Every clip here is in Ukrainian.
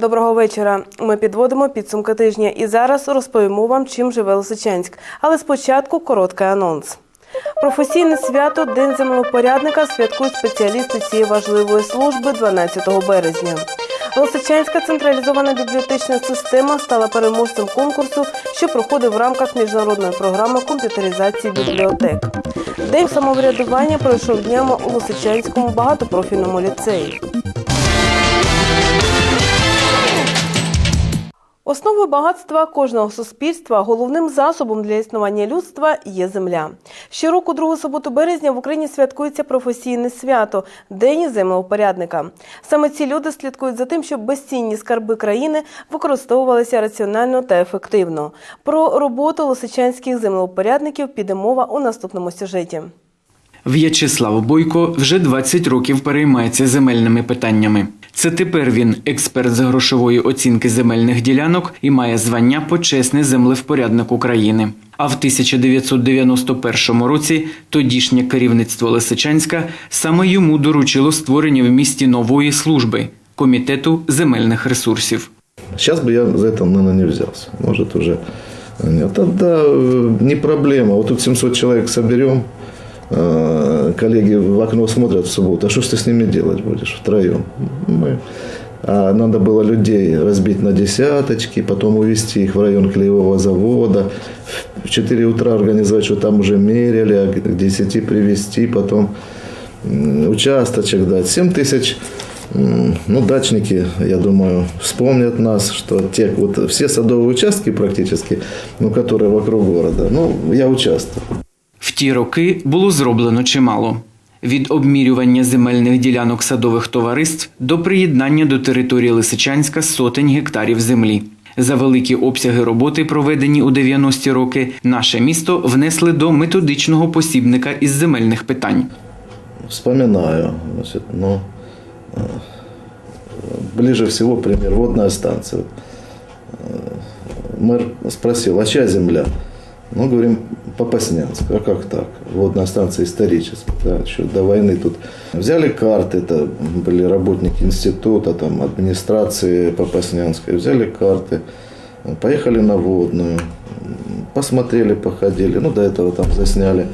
Доброго вечора. Ми підводимо підсумки тижня і зараз розповімо вам, чим живе Лисичанськ. Але спочатку короткий анонс. Професійне свято День землепорядника святкують спеціалісти цієї важливої служби 12 березня. Лисичанська централізована бібліотечна система стала переможцем конкурсу, що проходив в рамках міжнародної програми комп'ютеризації бібліотек. День самоврядування пройшов днями у Лисичанському багатопрофільному ліцеї. Основою багатства кожного суспільства, головним засобом для існування людства є земля. Щороку, другу суботу березня, в Україні святкується професійне свято День землеупорядника. Саме ці люди слідкують за тим, щоб безцінні скарби країни використовувалися раціонально та ефективно. Про роботу лисичанських землеупорядників піде мова у наступному сюжеті. В'ячеслав Бойко вже 20 років переймається земельними питаннями. Це тепер він експерт з грошової оцінки земельних ділянок і має звання почесний землевпорядник України. А в 1991 році тодішнє керівництво Лисичанська саме йому доручило створення в місті нової служби комітету земельних ресурсів. Сейчас бы я за это, наверное, не взялся. Может, уже нет. Тогда э, не проблема. Вот тут 700 человек соберем, э, коллеги в окно смотрят в субботу, а что ж ты с ними делать будешь втроем? Мы. А надо было людей разбить на десяточки, потом увезти их в район клеевого завода, в 4 утра организовать, что там уже меряли, а к 10 привезти, потом участочек дать. 7 тысяч ну, дачники, я думаю, вспомнят нас, что те вот все садовые участки практически, ну, которые вокруг города, ну, я участвовал. В ті роки було зроблено чимало. Від обмірювання земельних ділянок садових товариств до приєднання до території Лисичанська сотень гектарів землі. За великі обсяги роботи, проведені у 90-ті роки, наше місто внесли до методичного посібника із земельних питань. Вспоминаю, значит, ну, э, ближе всего пример, водная станция. Э, Мэр спросил, а чья земля? Ну, говорим, Попаснянск. А как так? Водная станция историческая, да, еще до войны тут. Взяли карты, это были работники института, там, администрации Попаснянской, взяли карты, поехали на водную, посмотрели, походили, ну, до этого там засняли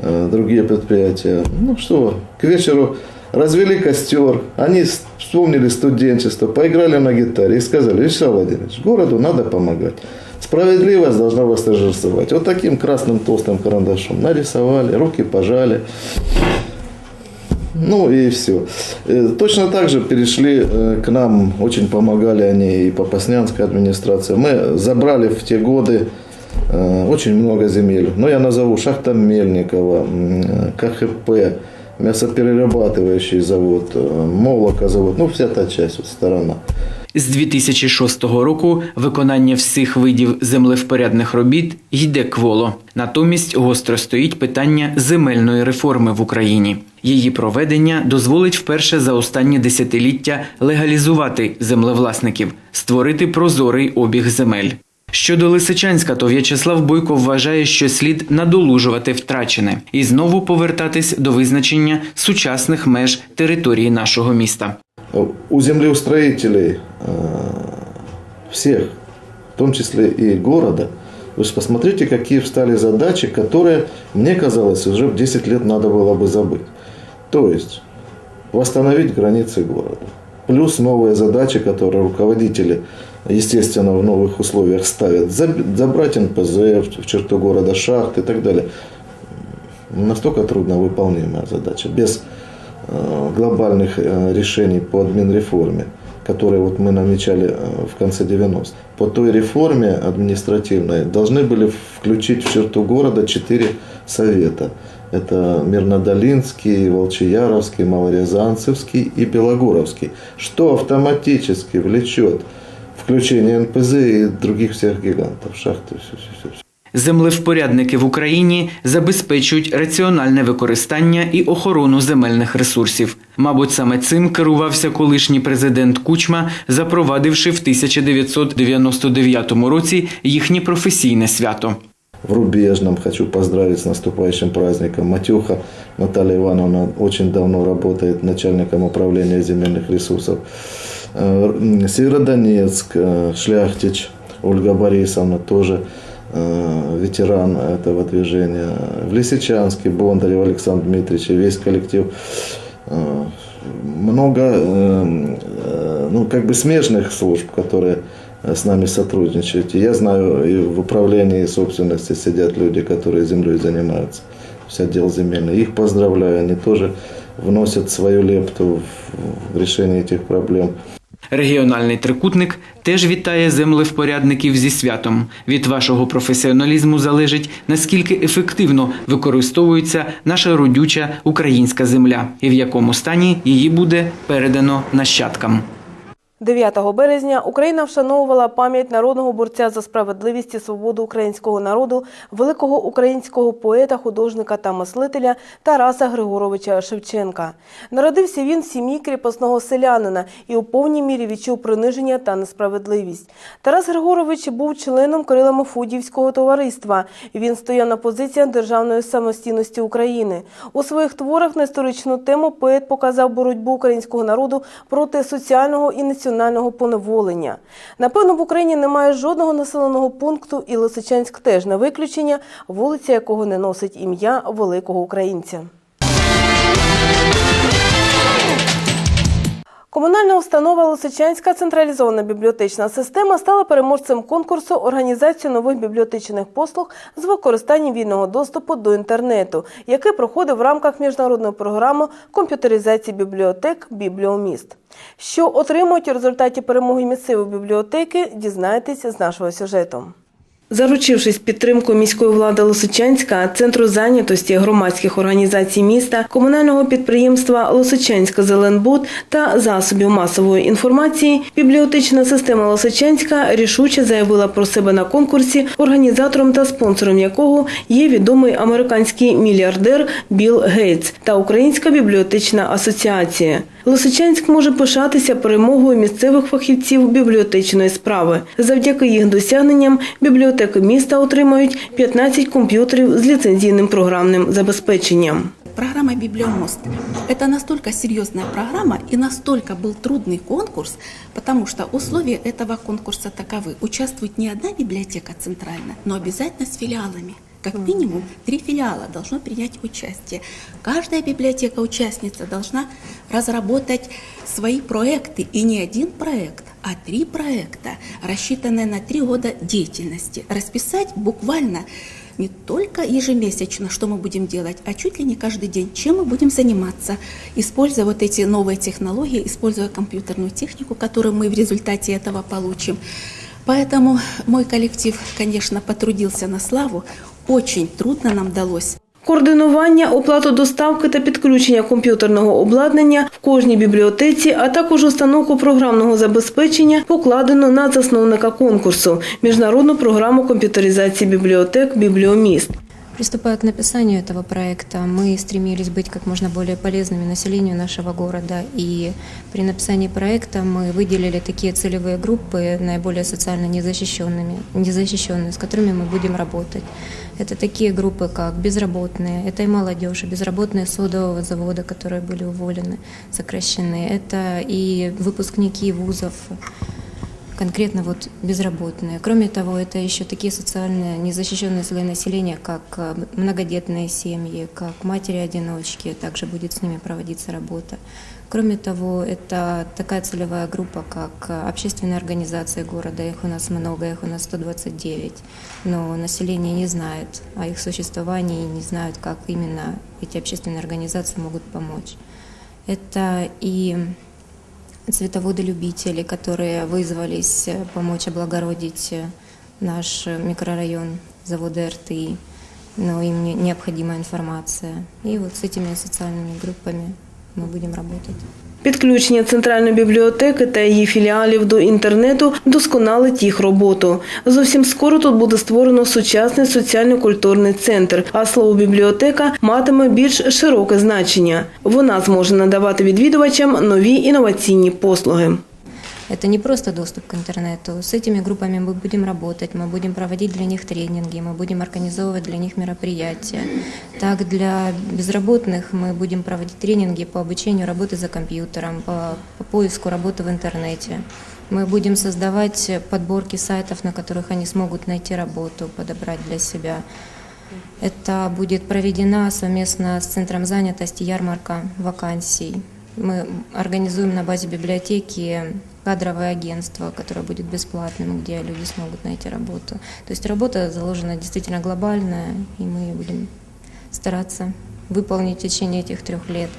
э, другие предприятия. Ну что, к вечеру развели костер, они вспомнили студенчество, поиграли на гитаре и сказали, Вячеслав Владимирович, городу надо помогать. Справедливость должна восторжествовать. Вот таким красным толстым карандашом нарисовали, руки пожали. Ну и все. Точно так же перешли э, к нам, очень помогали они и Попаснянская администрация. Мы забрали в те годы э, очень много земель. Но я назову шахта Мельникова, э, КХП, мясоперерабатывающий завод, э, молокозавод, ну вся та часть, вот сторона. З 2006 року виконання всіх видів землевпорядних робіт йде кволо. Натомість гостро стоїть питання земельної реформи в Україні. Її проведення дозволить вперше за останні десятиліття легалізувати землевласників, створити прозорий обіг земель. Щодо Лисичанська, то В'ячеслав Бойко вважає, що слід надолужувати втрачене і знову повертатись до визначення сучасних меж території нашого міста. У землеустроителей э, всех, в том числе и города, вы же посмотрите, какие встали задачи, которые, мне казалось, уже в 10 лет надо было бы забыть. То есть восстановить границы города. Плюс новые задачи, которые руководители, естественно, в новых условиях ставят. Заб- Забрать НПЗ в черту города, шахты и так далее. Настолько трудновыполнимая задача. Без глобальных э, решений по админреформе, которые вот мы намечали э, в конце 90-х. По той реформе административной должны были включить в черту города четыре совета. Это Мирнодолинский, Волчияровский, Малорязанцевский и Белогоровский, что автоматически влечет включение НПЗ и других всех гигантов, шахты, все, все, все. Землевпорядники в Україні забезпечують раціональне використання і охорону земельних ресурсів. Мабуть, саме цим керувався колишній президент Кучма, запровадивши в 1999 році їхнє професійне свято. в Рубежном. Хочу поздравить с наступающим праздником. Матюха Наталья Ивановна очень давно работает начальником управления земельных ресурсов. Э, Северодонецк, э, Шляхтич, Ольга Борисовна, тоже э, ветеран этого движения. В Лисичанске Бондарев Александр Дмитриевич весь коллектив. Э, Много э, э, ну, как бы смежных служб, которые э, с нами сотрудничают. И я знаю, и в управлении собственности сидят люди, которые землей занимаются. Вся отдел земельный. Их поздравляю, они тоже вносят свою лепту в решение этих проблем. Регіональний трикутник теж вітає землевпорядників зі святом. Від вашого професіоналізму залежить, наскільки ефективно використовується наша родюча українська земля і в якому стані її буде передано нащадкам. 9 березня Україна вшановувала пам'ять народного борця за справедливість і свободу українського народу, великого українського поета, художника та мислителя Тараса Григоровича Шевченка. Народився він в сім'ї кріпосного селянина і у повній мірі відчув приниження та несправедливість. Тарас Григорович був членом Кирило-Мефудіївського товариства. Він стояв на позиціях державної самостійності України. У своїх творах на історичну тему поет показав боротьбу українського народу проти соціального і національного поневолення. Напевно, в Україні немає жодного населеного пункту, і Лисичанськ теж не виключення, вулиця якого не носить ім'я великого українця. Комунальна установа Лисичанська централізована бібліотечна система стала переможцем конкурсу організації нових бібліотечних послуг з використанням вільного доступу до інтернету, який проходив в рамках міжнародної програми комп'ютеризації бібліотек Бібліоміст. Що отримують у результаті перемоги місцеві бібліотеки, дізнаєтесь з нашого сюжету. Заручившись підтримкою міської влади Лосичанська, центру зайнятості громадських організацій міста, комунального підприємства Лосичанська Зеленбуд та засобів масової інформації, бібліотечна система Лосичанська рішуче заявила про себе на конкурсі, організатором та спонсором якого є відомий американський мільярдер Білл Гейтс та Українська бібліотечна асоціація. Лисичанськ може пишатися перемогою місцевих фахівців бібліотечної справи. Завдяки їх досягненням бібліотеки міста отримають 15 комп'ютерів з ліцензійним програмним забезпеченням. Программа «Библиомост» – это настолько серьезная программа и настолько был трудный конкурс, потому что условия этого конкурса таковы. Участвует не одна библиотека центральная, но обязательно с филиалами. Как минимум три филиала должно принять участие. Каждая библиотека-участница должна разработать свои проекты. И не один проект, а три проекта, рассчитанные на три года деятельности. Расписать буквально не только ежемесячно, что мы будем делать, а чуть ли не каждый день, чем мы будем заниматься, используя вот эти новые технологии, используя компьютерную технику, которую мы в результате этого получим. Поэтому мой коллектив, конечно, потрудился на славу. Очень трудно нам далось. Координування, оплату доставки та підключення комп'ютерного обладнання в кожній бібліотеці, а також установку програмного забезпечення покладено на засновника конкурсу – міжнародну програму комп'ютеризації бібліотек «Бібліоміст». Приступая к написанию этого проекта, мы стремились быть как можно более полезными населению нашего города. И при написании проекта мы выделили такие целевые группы, наиболее социально незащищенными, незащищенные, с которыми мы будем работать. Это такие группы, как безработные, это и молодежь, и безработные содового завода, которые были уволены, сокращены. Это и выпускники вузов, конкретно вот безработные. Кроме того, это еще такие социально незащищенные слои населения, как э, многодетные семьи, как матери-одиночки, также будет с ними проводиться работа. Кроме того, это такая целевая группа, как э, общественные организации города, их у нас много, их у нас 129, но население не знает о их существовании, не знают, как именно эти общественные организации могут помочь. Это и цветоводы-любители, которые вызвались э, помочь облагородить э, наш э, микрорайон завода РТИ, но им не- необходима информация. И вот с этими социальными группами мы будем работать. Підключення центральної бібліотеки та її філіалів до інтернету вдосконалить їх роботу. Зовсім скоро тут буде створено сучасний соціально-культурний центр, а слово бібліотека матиме більш широке значення. Вона зможе надавати відвідувачам нові інноваційні послуги. Это не просто доступ к интернету. С этими группами мы будем работать, мы будем проводить для них тренинги, мы будем организовывать для них мероприятия. Так, для безработных мы будем проводить тренинги по обучению работы за компьютером, по, по поиску работы в интернете. Мы будем создавать подборки сайтов, на которых они смогут найти работу, подобрать для себя. Это будет проведена совместно с Центром занятости ярмарка вакансий. Мы организуем на базе библиотеки кадровое агентство, которое будет бесплатным, где люди смогут найти работу. То есть работа заложена действительно глобальная, и мы будем стараться выполнить в течение этих трех лет.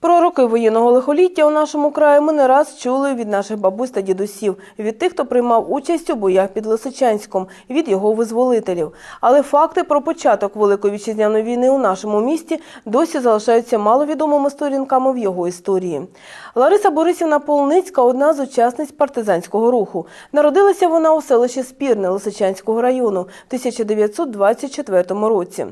Про роки воєнного лихоліття у нашому краї ми не раз чули від наших бабусь та дідусів, від тих, хто приймав участь у боях під Лисичанськом, від його визволителів. Але факти про початок Великої вітчизняної війни у нашому місті досі залишаються маловідомими сторінками в його історії. Лариса Борисівна Полницька одна з учасниць партизанського руху. Народилася вона у селищі Спірне Лисичанського району в 1924 році.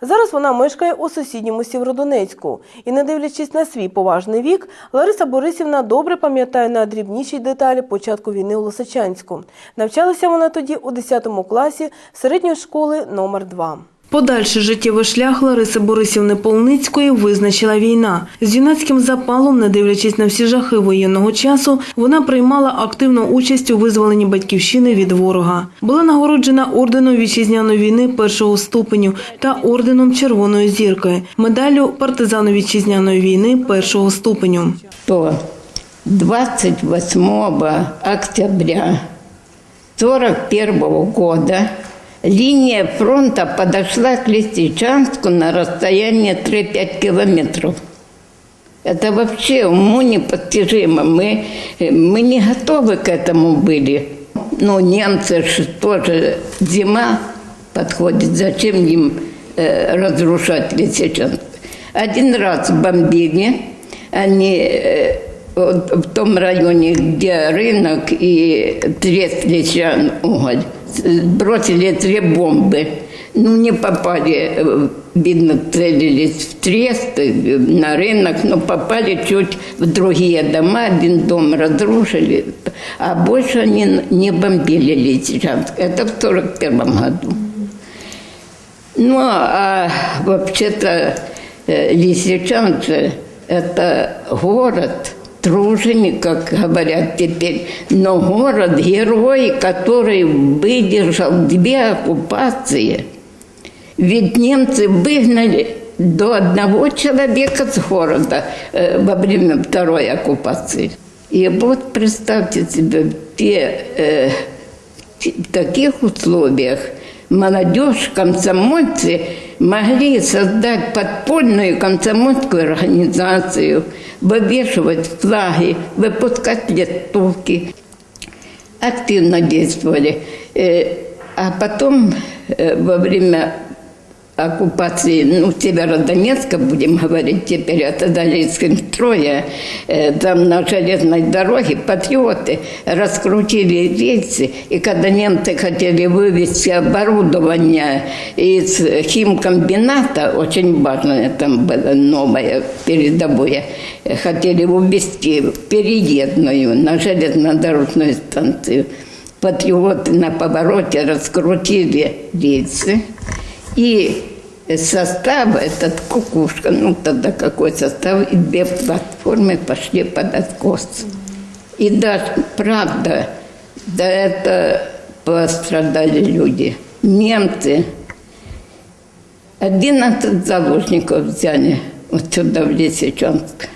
Зараз вона мешкає у сусідньому Сєвєродонецьку. І не дивлячись на свій поважний вік, Лариса Борисівна добре пам'ятає на дрібніші деталі початку війни у Лисичанську. Навчалася вона тоді у 10 класі середньої школи номер 2 Подальший життєвий шлях Лариси Борисівни Полницької визначила війна. З юнацьким запалом, не дивлячись на всі жахи воєнного часу, вона приймала активну участь у визволенні батьківщини від ворога. Була нагороджена орденом вітчизняної війни першого ступеню та орденом Червоної зірки, медаллю партизану вітчизняної війни першого ступеню. что 28 октября 1941 года линия фронта подошла к Лисичанску на расстояние 3-5 километров. Это вообще уму непостижимо. Мы, мы не готовы к этому были. Ну, немцы ж тоже зима подходит, зачем им э, разрушать Лисичанск? Один раз бомбили, они э, вот в том районе, где рынок и трест Лисичан уголь, бросили три бомбы. Ну, не попали, э, видно, целились в трест, э, на рынок, но попали чуть в другие дома. Один дом разрушили, а больше они не бомбили Лисичанск. Это в 1941 году. Ну, а вообще-то э, Лисичанцы – это город труженик, как говорят теперь, но город-герой, который выдержал две оккупации. Ведь немцы выгнали до одного человека с города э, во время второй оккупации. И вот представьте себе, те, э, в таких условиях молодежь, комсомольцы могли создать подпольную комсомольскую организацию, вывешивать флаги, выпускать листовки. Активно действовали. Э, А потом э, во время оккупации, ну, Северодонецка, будем говорить теперь, это Долинским строя, э, там на железной дороге патриоты раскрутили рельсы, и когда немцы хотели вывести оборудование из химкомбината, очень важное там было новое, передовое, хотели увезти в переедную на железнодорожную станцию. Патриоты на повороте раскрутили рельсы, и состав, этот кукушка, ну тогда какой состав, и две платформы пошли под откос. И даже, правда, да это пострадали люди. Немцы 11 заложников взяли вот сюда, в Лисичанск.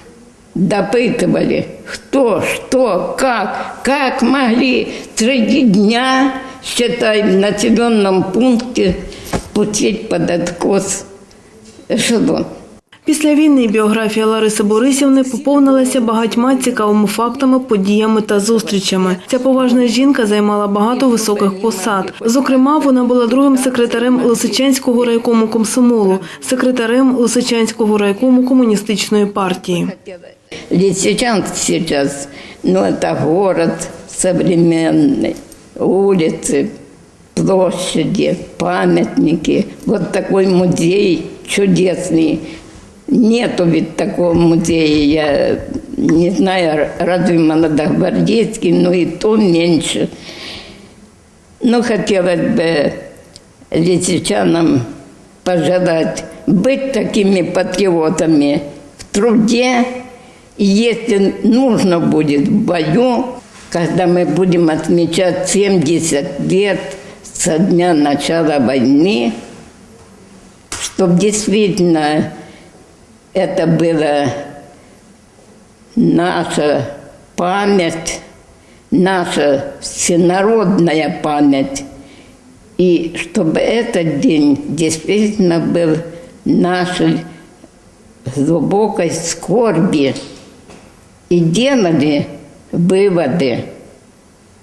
Допытывали, кто, что, как, как могли среди дня, считай, в населенном пункте пустить под откос эшелон. Після війни біографія Лариси Борисівни поповнилася багатьма цікавими фактами, подіями та зустрічами. Ця поважна жінка займала багато високих посад. Зокрема, вона була другим секретарем Лисичанського райкому комсомолу, секретарем Лисичанського райкому комуністичної партії. Лисичанск сейчас, ну, это город современный, улицы, Площади, памятники. Вот такой музей чудесный. Нету ведь такого музея, я не знаю, разве молодогвардейский, но и то меньше. Но хотелось бы лисичанам пожелать быть такими патриотами в труде. И если нужно будет в бою, когда мы будем отмечать 70 лет со дня начала войны, чтобы действительно это была наша память, наша всенародная память, и чтобы этот день действительно был нашей глубокой скорби, и делали выводы,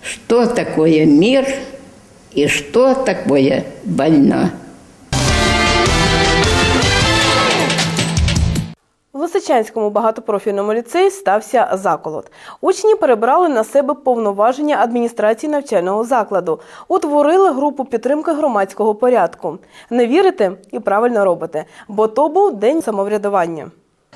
что такое мир и что такое война. В Лисичанському багатопрофільному ліцеї стався заколот. Учні перебрали на себе повноваження адміністрації навчального закладу, утворили групу підтримки громадського порядку. Не вірите і правильно робите, бо то був день самоврядування.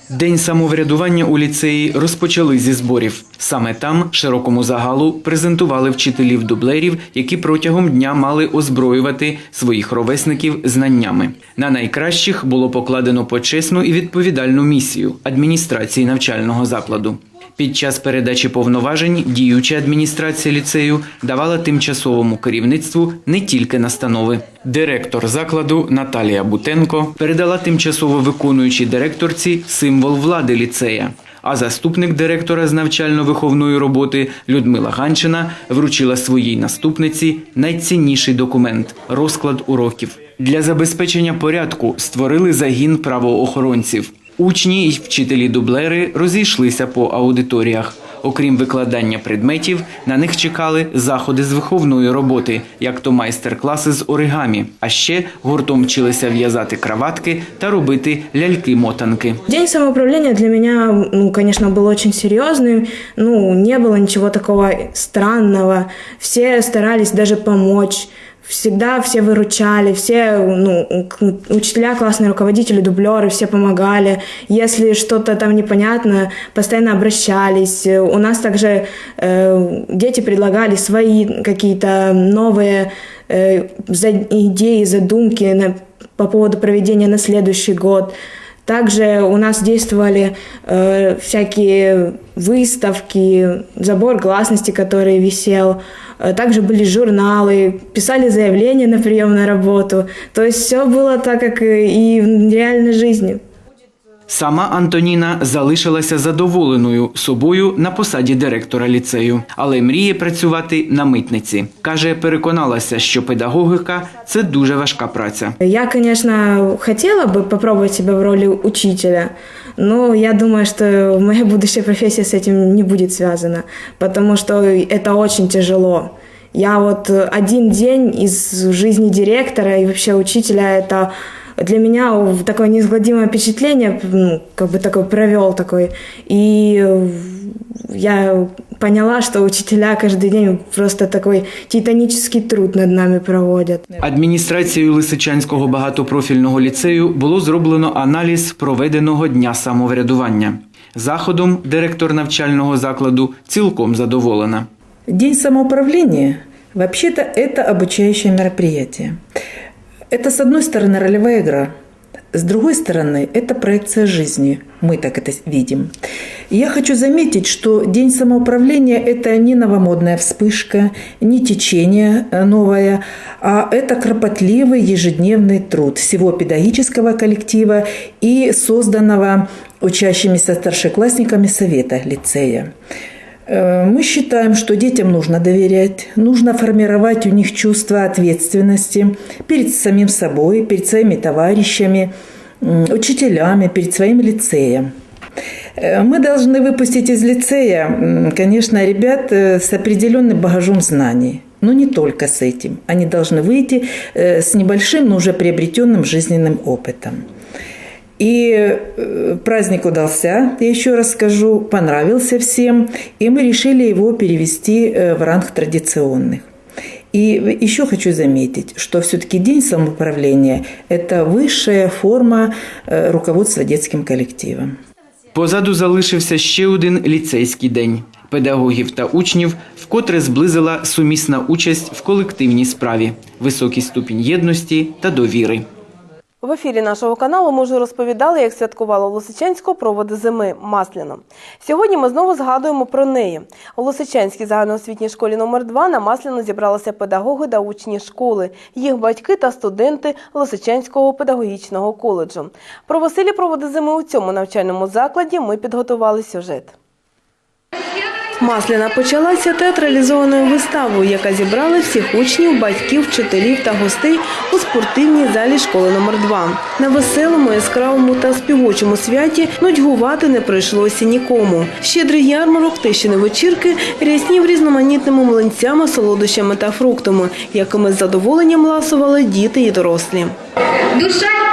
День самоврядування у ліцеї розпочали зі зборів. Саме там широкому загалу презентували вчителів дублерів, які протягом дня мали озброювати своїх ровесників знаннями. На найкращих було покладено почесну і відповідальну місію адміністрації навчального закладу. Під час передачі повноважень діюча адміністрація ліцею давала тимчасовому керівництву не тільки настанови. Директор закладу Наталія Бутенко передала тимчасово виконуючій директорці символ влади ліцея. А заступник директора з навчально-виховної роботи Людмила Ганчина вручила своїй наступниці найцінніший документ розклад уроків. Для забезпечення порядку створили загін правоохоронців. Учні й вчителі дублери розійшлися по аудиторіях. Окрім викладання предметів, на них чекали заходи з виховної роботи, як то майстер-класи з оригамі. А ще гуртом вчилися в'язати краватки та робити ляльки-мотанки. День самоуправления для меня, ну, конечно, был очень серьезным. Ну, не было ничего такого странного. Все старались даже помочь. Всегда все выручали, все, ну, к- учителя, классные руководители, дублеры, все помогали. Если что-то там непонятно, постоянно обращались. У нас также э, дети предлагали свои какие-то новые э, за- идеи, задумки на- по поводу проведения на следующий год. Также у нас действовали э, всякие выставки, забор гласности, который висел. Э, Также были журналы, писали заявления на прием на работу. То есть все было так, как и в реальной жизни. Сама Антоніна залишилася задоволеною собою на посаді директора ліцею, але мріє працювати на митниці. Каже, переконалася, що педагогіка це дуже важка праця. Я, конечно, хотела бы попробовать себя в роли учителя, но я думаю, что моя будущая профессия с этим не будет связана, потому что это очень тяжело. Я вот э, один день из жизни директора и вообще учителя это для меня такое неизгладимое впечатление, ну, как бы такой провел такой. И э, я поняла, что учителя каждый день просто такой титанический труд над нами проводят. Адміністрацією Лисичанського багатопрофільного ліцею було зроблено аналіз проведеного дня самоврядування. Заходом директор навчального закладу цілком задоволена. День самоуправления вообще-то это обучающее мероприятие. Это, с одной стороны, ролевая игра, с другой стороны, это проекция жизни. Мы так это видим. Я хочу заметить, что День самоуправления – это не новомодная вспышка, не течение э, новое, а это кропотливый ежедневный труд всего педагогического коллектива и созданного учащимися старшеклассниками совета лицея. Э, Мы считаем, что детям нужно доверять, нужно формировать у них чувство ответственности перед самим собой, перед своими товарищами, учителями, перед своим лицеем. Э, Мы должны выпустить из лицея, конечно, ребят э, с определенным багажом знаний. Но не только с этим. Они должны выйти с небольшим, но уже приобретенным жизненным опытом. И э, праздник удался, я еще раз скажу, понравился всем, и мы решили его перевести э, в ранг традиционных. И еще хочу заметить, что все-таки День самоуправления – это высшая форма э, руководства детским коллективом. Позаду залишився ще один ліцейський день. Педагогів та учнів вкотре зблизила сумісна участь в колективній справі, високий ступінь єдності та довіри. В ефірі нашого каналу ми вже розповідали, як святкувала в Лисичанську проводи зими Масляно. Сьогодні ми знову згадуємо про неї. У Лисичанській загальноосвітній школі номер 2 на Масляно зібралися педагоги та учні школи, їх батьки та студенти Лисичанського педагогічного коледжу. Про веселі проводи зими у цьому навчальному закладі ми підготували сюжет. Масляна почалася театралізованою виставою, яка зібрала всіх учнів, батьків, вчителів та гостей у спортивній залі школи номер 2 На веселому, яскравому та співочому святі нудьгувати не прийшлося нікому. Щедрий ярмарок, тещини вечірки ряснів різноманітними млинцями, солодощами та фруктами, якими з задоволенням ласували діти і дорослі. Душа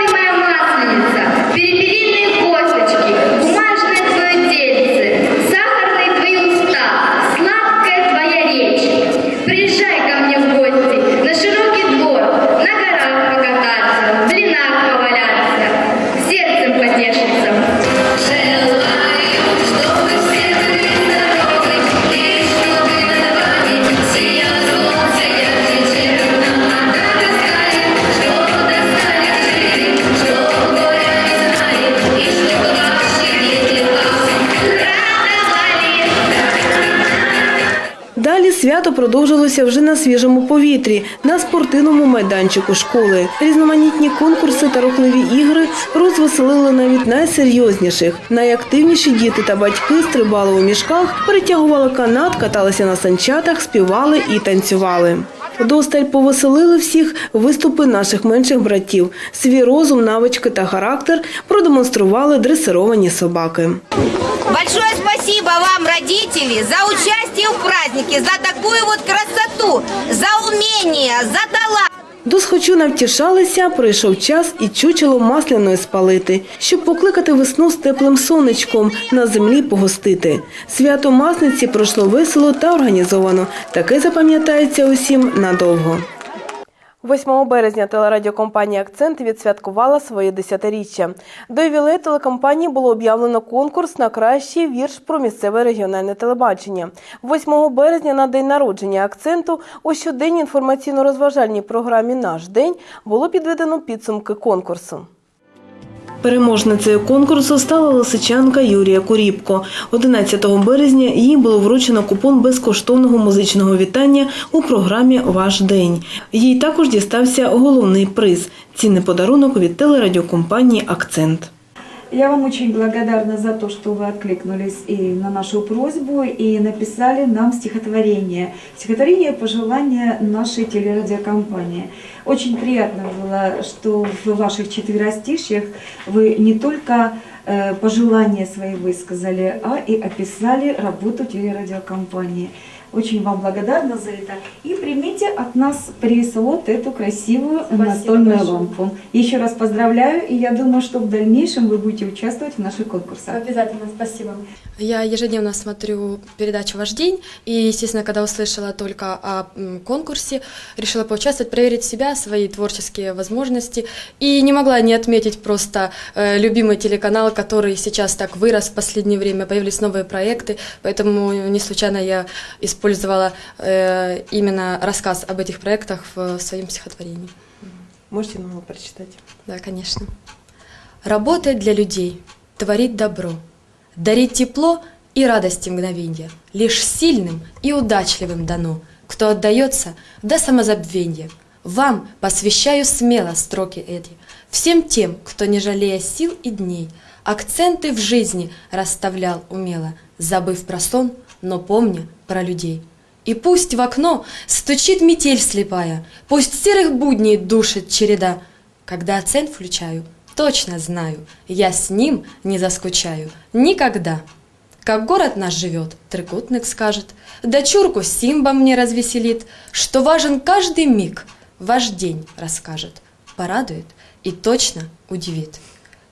продовжилося вже на свіжому повітрі, на спортивному майданчику школи. Різноманітні конкурси та рухливі ігри розвеселили навіть найсерйозніших. Найактивніші діти та батьки стрибали у мішках, перетягували канат, каталися на санчатах, співали і танцювали. Вдосталь повеселили всіх виступи наших менших братів. Свій розум, навички та характер продемонстрували дресировані собаки. Спасибо вам, родители, за участие в празднике, за такую вот красоту, за умение, за талант. До схочу навтішалися, прийшов час і чучело масляної спалити, щоб покликати весну з теплим сонечком, на землі погостити. Свято Масниці пройшло весело та організовано. Таке запам'ятається усім надовго. 8 березня телерадіокомпанія Акцент відсвяткувала своє десятиріччя. До ювілею телекомпанії було об'явлено конкурс на кращий вірш про місцеве регіональне телебачення. 8 березня на день народження акценту у щоденній інформаційно-розважальній програмі Наш день було підведено підсумки конкурсу. Переможницею конкурсу стала лисичанка Юрія Куріпко. 11 березня їй було вручено купон безкоштовного музичного вітання у програмі Ваш день. Їй також дістався головний приз цінний подарунок від телерадіокомпанії Акцент. Я вам очень благодарна за то, что вы откликнулись и на нашу просьбу и написали нам стихотворение. Стихотворение пожелания нашей телерадиокомпании. Очень приятно было, что в ваших четверостишьях вы не только э, пожелания свои высказали, а и описали работу телерадиокомпании. Очень вам благодарна за это. И примите от нас приз вот эту красивую настольную большое. лампу. Еще раз поздравляю, и я думаю, что в дальнейшем вы будете участвовать в наших конкурсах. Обязательно, спасибо. Я ежедневно смотрю передачу «Ваш день», и, естественно, когда услышала только о конкурсе, решила поучаствовать, проверить себя, свои творческие возможности, и не могла не отметить просто э, любимый телеканал, который сейчас так вырос в последнее время, появились новые проекты, поэтому не случайно я использовала э, именно рассказ об этих проектах в своем стихотворении. Можете нам його прочитати? Да, конечно. Работать для людей, творить добро, дарить тепло и радости мгновенья. Лишь сильным и удачливым дано, кто отдается до самозабвенья. Вам посвящаю смело строки эти, всем тем, кто, не жалея сил и дней, акценты в жизни расставлял умело, забыв про сон, но помня про людей. И пусть в окно стучит метель слепая, Пусть серых будней душит череда, Когда оцен включаю, точно знаю, Я с ним не заскучаю никогда. Как город наш живет, трикутник скажет, Дочурку Симба мне развеселит, Что важен каждый миг, ваш день расскажет, Порадует и точно удивит.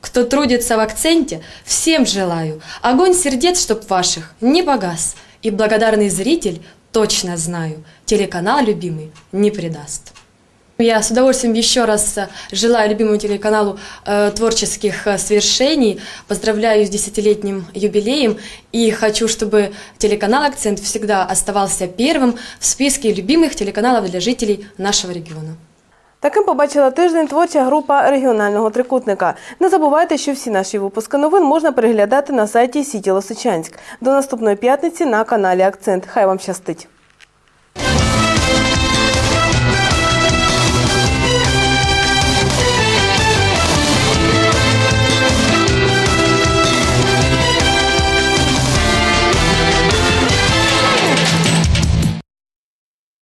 Кто трудится в акценте, всем желаю Огонь сердец, чтоб ваших не погас, И благодарный зритель, точно знаю, Телеканал любимый не предаст. Я с удовольствием еще раз э, желаю любимому телеканалу э, творческих э, свершений, поздравляю с десятилетним юбилеем и хочу, чтобы телеканал «Акцент» всегда оставался первым в списке любимых телеканалов для жителей нашего региона. Таким побачила тиждень творча група регіонального трикутника. Не забувайте, що всі наші випуски новин можна переглядати на сайті Сіті Лосичанськ. До наступної п'ятниці на каналі Акцент. Хай вам щастить!